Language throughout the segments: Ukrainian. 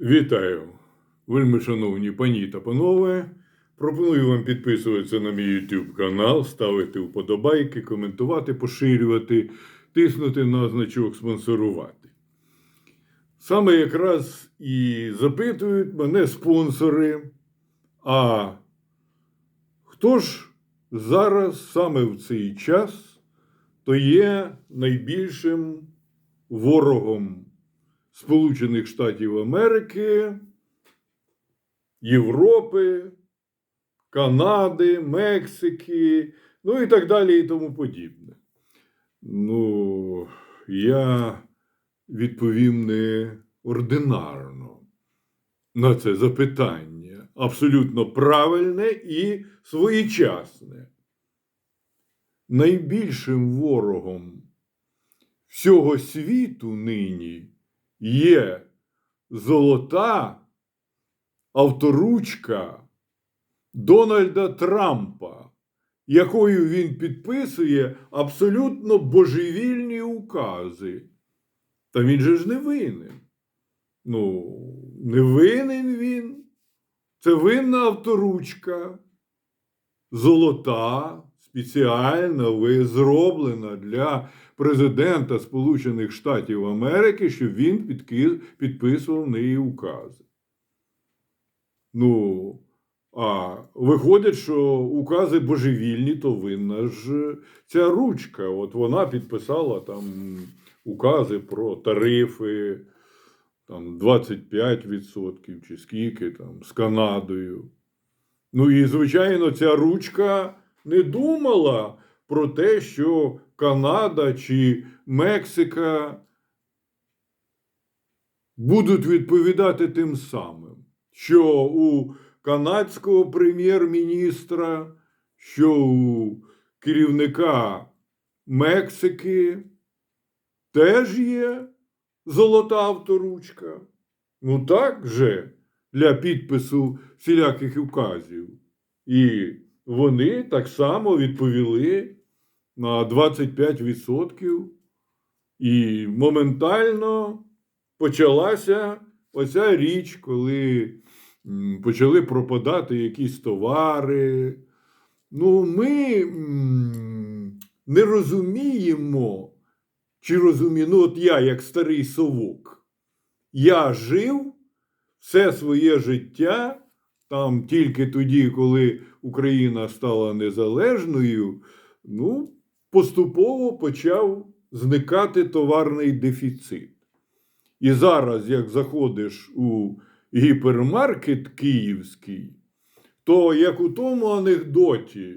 Вітаю, вельми шановні пані та панове. Пропоную вам підписуватися на мій YouTube канал, ставити вподобайки, коментувати, поширювати, тиснути на значок спонсорувати. Саме якраз і запитують мене спонсори. А хто ж зараз саме в цей час то є найбільшим ворогом Сполучених Штатів Америки, Європи, Канади, Мексики, ну і так далі, і тому подібне. Ну, я відповім не ординарно на це запитання. Абсолютно правильне і своєчасне. Найбільшим ворогом всього світу нині є золота авторучка Дональда Трампа, якою він підписує абсолютно божевільні укази. Та він же ж не винен. Ну, не винен він. Це винна авторучка, золота, спеціально зроблена для президента Сполучених Штатів Америки, щоб він підписував неї укази. Ну, а виходить, що укази божевільні, то винна ж ця ручка. От вона підписала там укази про тарифи там 25% чи скільки там з Канадою. Ну і, звичайно, ця ручка не думала про те, що Канада чи Мексика будуть відповідати тим самим, що у канадського прем'єр-міністра, що у керівника Мексики теж є золота авторучка. Ну так же для підпису всіляких указів. І вони так само відповіли на 25%. І моментально почалася оця річ, коли почали пропадати якісь товари. Ну, ми не розуміємо, чи розумію, ну от я, як старий совок, я жив все своє життя, там тільки тоді, коли Україна стала незалежною, ну, поступово почав зникати товарний дефіцит. І зараз, як заходиш у гіпермаркет київський, то як у тому анекдоті,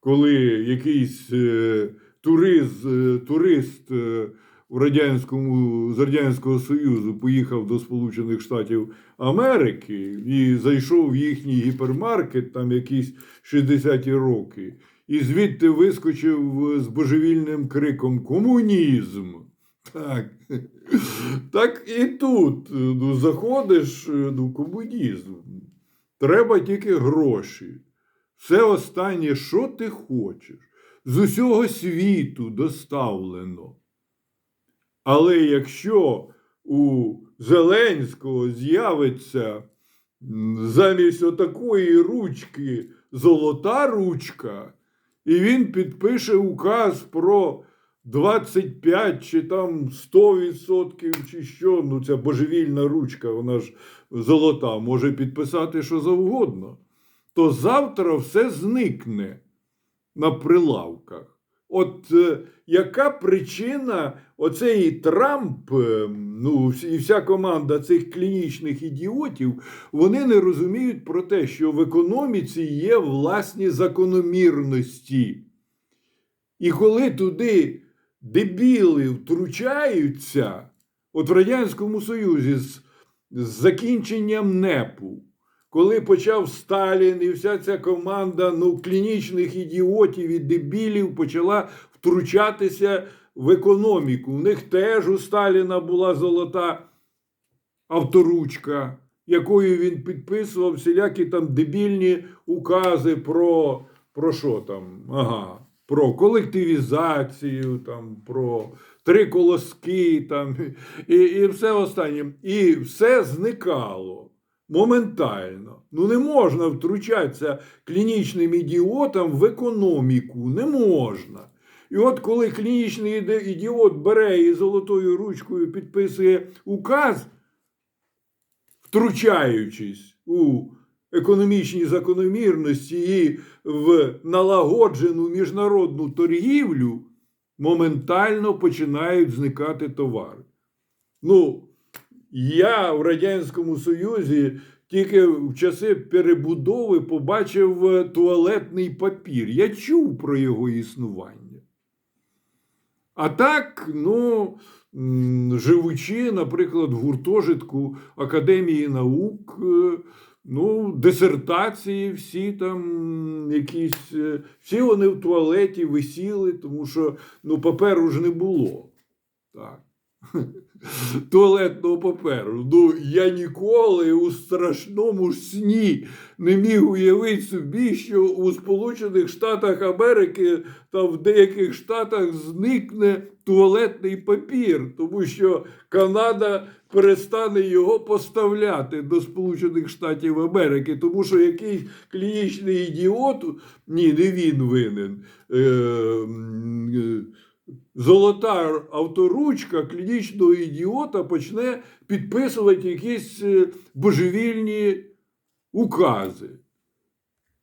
коли якийсь е, турист, е, турист е, в радянському, з Радянського Союзу поїхав до Сполучених Штатів Америки і зайшов в їхній гіпермаркет, там якісь 60-ті роки, і звідти вискочив з божевільним криком Комунізм. Так. Так і тут ну, заходиш ну, комунізм. Треба тільки гроші. Все останнє, що ти хочеш, з усього світу доставлено. Але якщо у Зеленського з'явиться замість отакої ручки золота ручка, і він підпише указ про 25 чи там 100% чи що, ну ця божевільна ручка, вона ж золота, може підписати що завгодно, то завтра все зникне на прилавках. От е, яка причина оцей Трамп, е, ну і вся команда цих клінічних ідіотів, вони не розуміють про те, що в економіці є власні закономірності. І коли туди дебіли втручаються, от в Радянському Союзі з, з закінченням НЕПу, коли почав Сталін і вся ця команда ну, клінічних ідіотів і дебілів почала втручатися в економіку. У них теж у Сталіна була золота авторучка, якою він підписував всілякі там дебільні укази про, про що там? Ага, про колективізацію, там, про три колоски там, і, і все останнє. І все зникало моментально. Ну не можна втручатися клінічним ідіотам в економіку. Не можна. І от коли клінічний ідіот бере і золотою ручкою підписує указ, втручаючись у економічні закономірності і в налагоджену міжнародну торгівлю, моментально починають зникати товари. Ну, я в Радянському Союзі тільки в часи перебудови побачив е, туалетний папір. Я чув про його існування. А так, ну, живучи, наприклад, в гуртожитку Академії наук, е, ну, дисертації всі там якісь, е, всі вони в туалеті висіли, тому що ну, паперу ж не було. Так. Туалетного паперу. Ну, я ніколи у страшному сні не міг уявити собі, що у Сполучених Штатах Америки та в деяких штатах зникне туалетний папір, тому що Канада перестане його поставляти до Сполучених Штатів Америки, тому що якийсь клінічний ідіот, ні, не він винен. Е, е, Золота авторучка клінічного ідіота почне підписувати якісь е, божевільні укази.